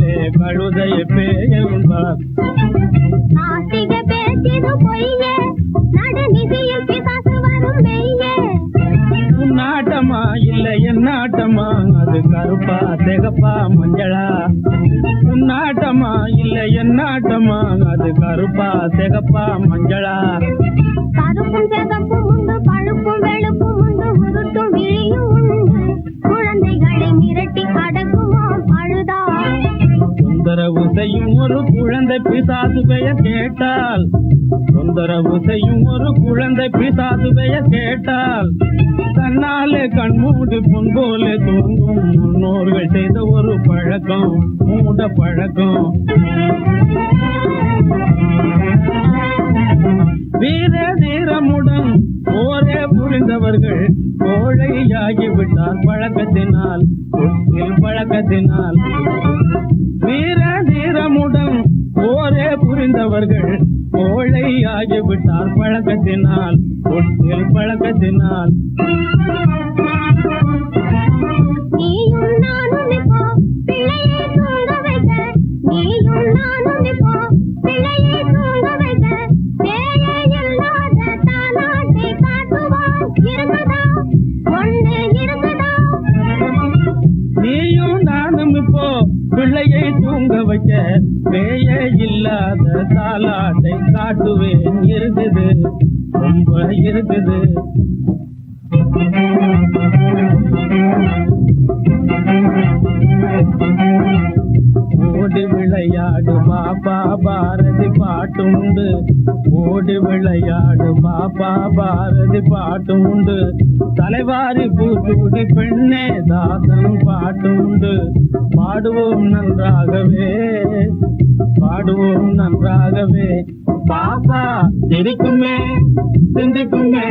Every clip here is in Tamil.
மேலே கழுதைய பேயம்பார் ஆசிக பேசிது பொய்யே. நடனிசையில் பிசாசு வரும் வெய்யே நாட்டமா இல்ல என் நாட்டமா? அது கருப்பா திகப்பா மஞ்சளா? உன்னாட்டமா இல்ல என் நாட்டமா? அது கருப்பா திகப்பா மஞ்சளா? குழந்தைகள் செய்யும் ஒரு குழந்தை பிசாசு பெயர் கேட்டால். தொந்தரவு செய்யும் ஒரு குழந்தை பிசாசு பெயர் கேட்டால். தன்னாலே கண்மூடு பொன் போல தூங்கும். முன்னோர்கள் செய்த ஒரு பழக்கம் மூட பழக்கம். வீர தீரமுடன் ஒரே விழுந்தவர்கள் கோழையாகிவிட்டார் பழக்கத்தினால் பழக்கத்தினால். வீர தீரமுடன் போரே புரிந்தவர்கள் கோழையாகிவிட்டார் பழக்கத்தினால் ஒட்டில் பழக்கத்தினால். நீயும் நானும் பிள்ளையை தூங்க வைக்க. நீயும் நானும் தலைவாரி பூத்துடி பெண்ணே தாசன் பாட்டுண்டு. பாடுவோம் நன்றாகவே பாடுவோம் நன்றாகவே. பாப்பா சிரிக்குமே சிந்திக்குமே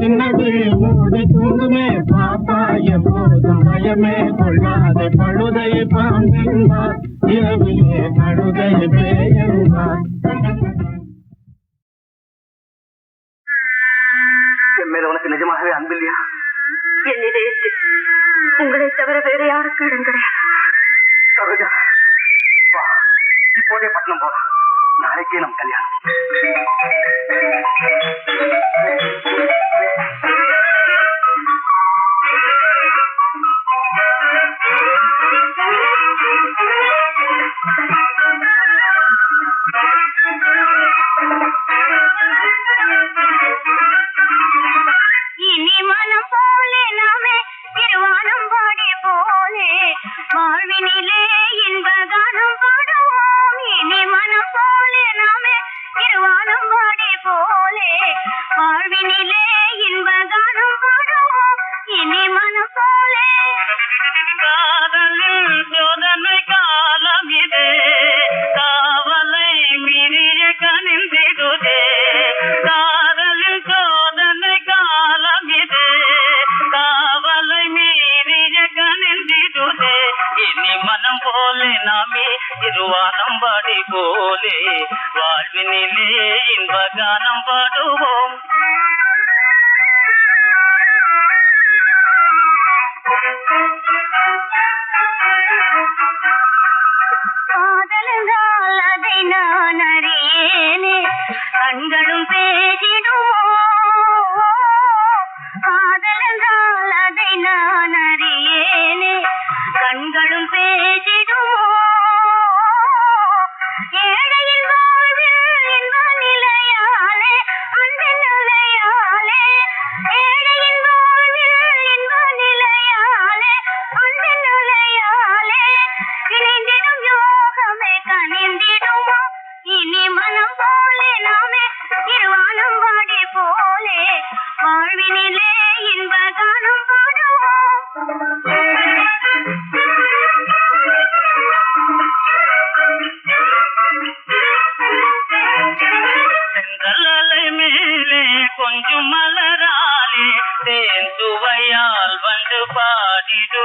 சின்னது மூடி தூங்குமே. பாப்பா எப்போதும் பயமே கொள்ளாதே பழுதை பாம்பின்பார் இரவிலே பழுதை பேயம்பார் என் மேல உனக்கு நிஜமாகவே அன்பு இல்லையா? என் இதயத்தில் உங்களை தவிர வேற யாருக்கு இடம் கிடையாது. இப்போதே பட்டணம் போலாம். நாளைக்கே நம் கல்யாணம். Hallelujah.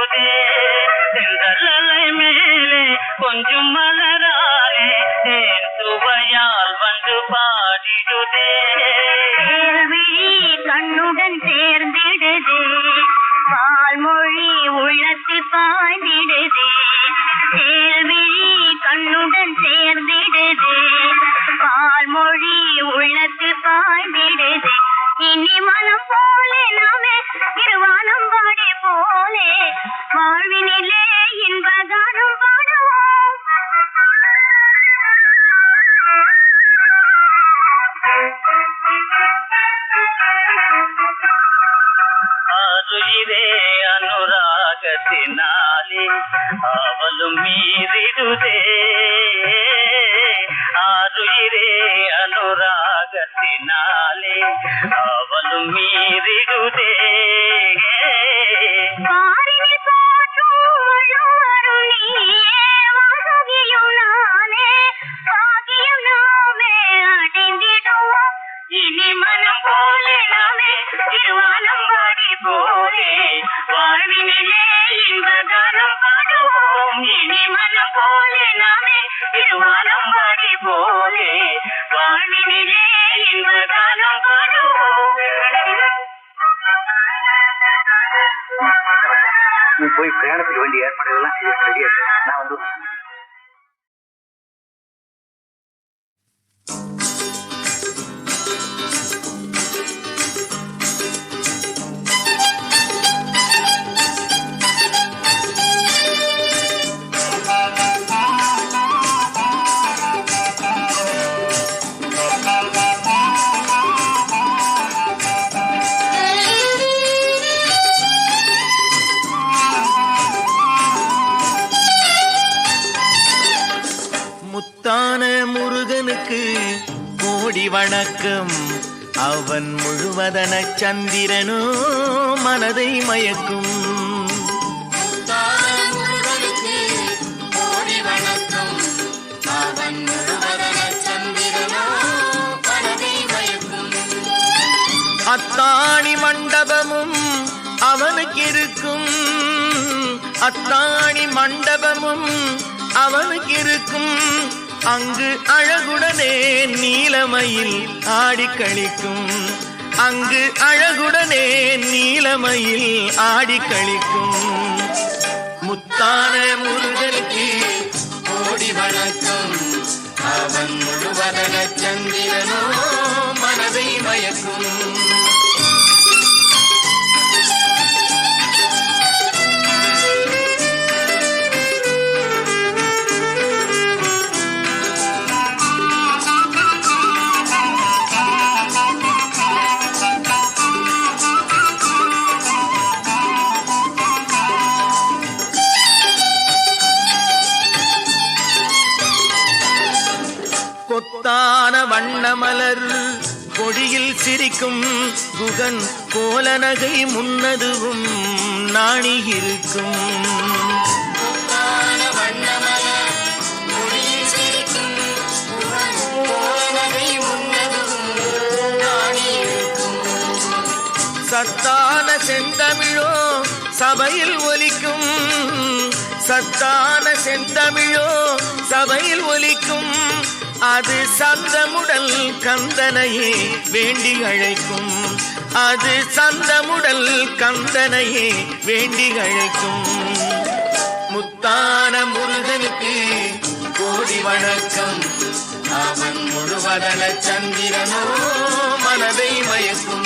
போது சென்றலை மேலே கொஞ்சம் அவன் முழுவதன சந்திரனோ மனதை மயக்கும். அத்தாணி மண்டபமும் அவனுக்கு இருக்கும் அத்தாணி மண்டபமும் அவனுக்கு இருக்கும் அங்கு அழகுடனே நீலமயில் ஆடி கழிக்கும் அங்கு அழகுடனே நீலமையில் ஆடி கழிக்கும் முத்தான முருகனுக்கு கோடி வணக்கம். அவன் முழுவதன சந்திரனோ மனதை மயக்கும். குகன் கோலநகை முன்னதுவும் நாணி இருக்கும் சத்தான செந்தமிழோ சபையில் ஒலிக்கும். சத்தான செந்தமிழோ சபையில் ஒலிக்கும். அது சந்தமுடல் கந்தனையே வேண்டி அழைக்கும். அது சந்தமுடல் கந்தனையே வேண்டி அழைக்கும். முத்தான முருகனுக்கு கோடி வணக்கம். அவன் முழுவதன சந்திரனோ மனதை மயக்கும்.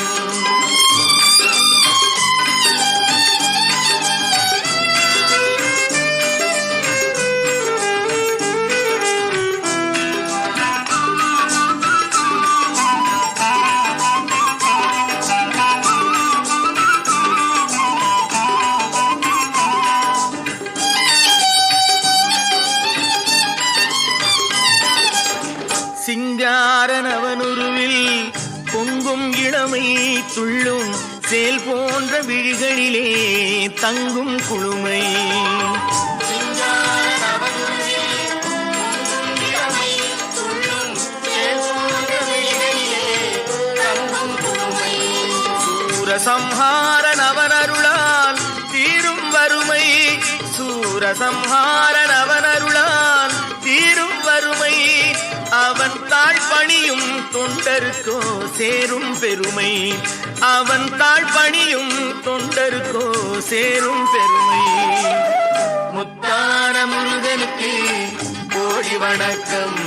சூரசம்ஹார நவனருளால் தீரும் வறுமை. சூரசம்ஹார நவனருளால் தீரும் வறுமை. அவன் தாழ்பணியும் தொண்டருக்கோ சேரும் பெருமை. அவன் தாழ்பணியும் தொண்டருக்கோ சேரும் பெருமை. முத்தான முருகனுக்கு கோடி வணக்கம்.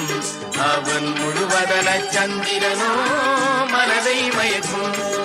அவன் முழுவதன சந்திரனோ மனதை மயக்கும்.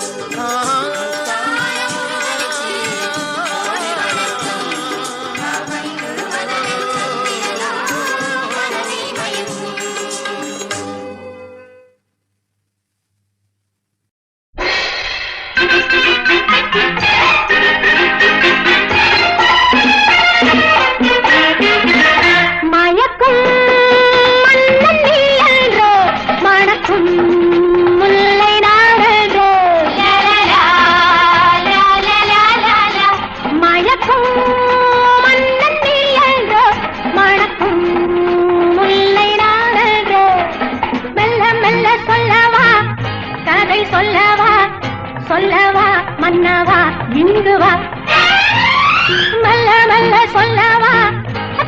மெல்ல சொல்லவா?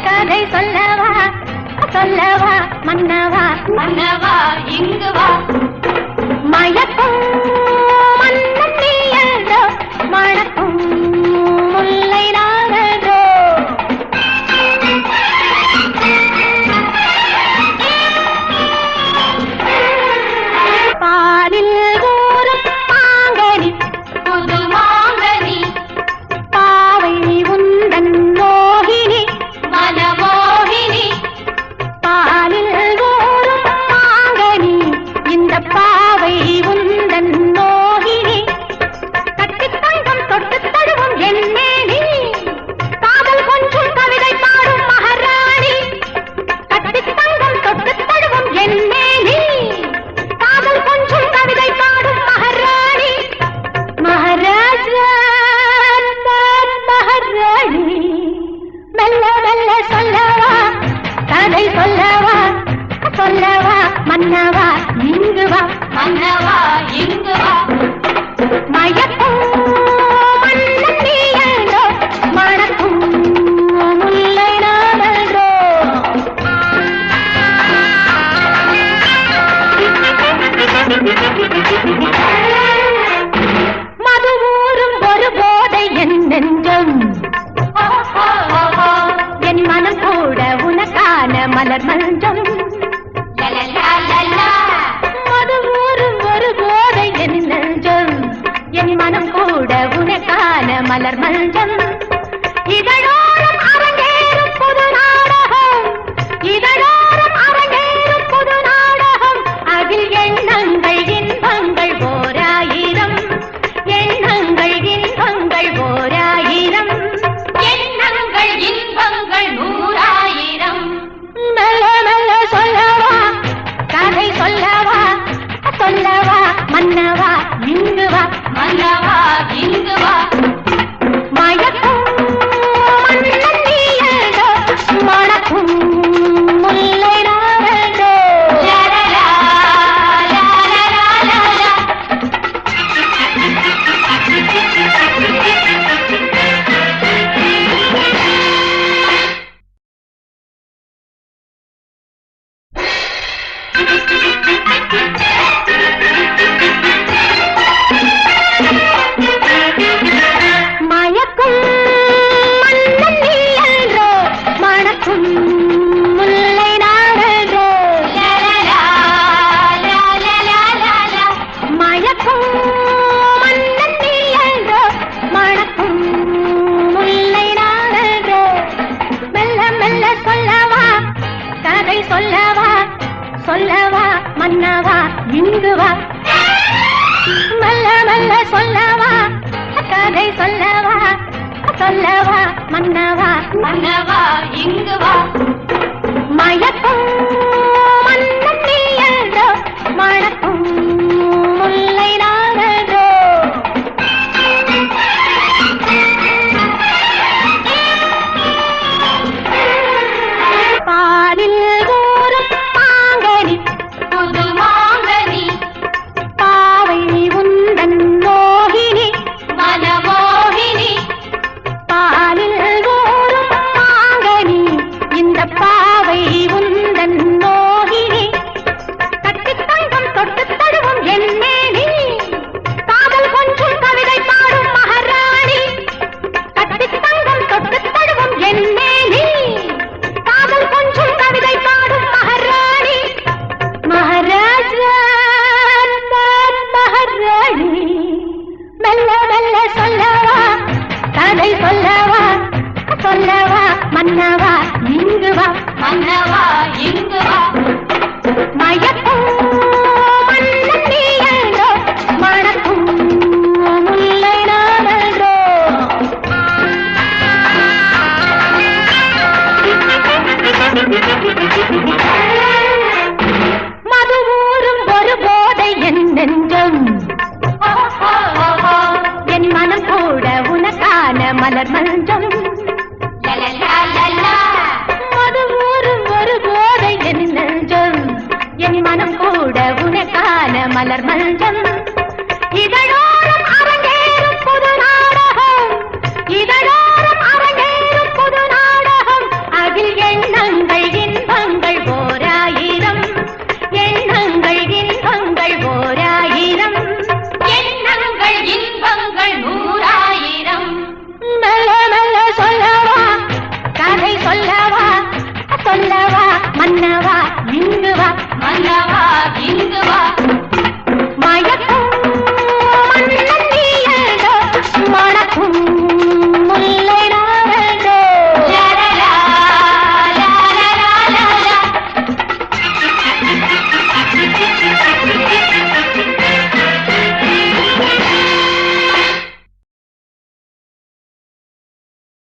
கதை சொல்லவா? சொல்லவா? மன்னவா? மன்னவா இங்கு வா. மயக்கும். இங்கு வா மெல்ல மெல்ல சொல்லவா. கதை சொல்லவா. சொல்லவா. மன்னவா. மன்னவா இங்கு மயக்கம்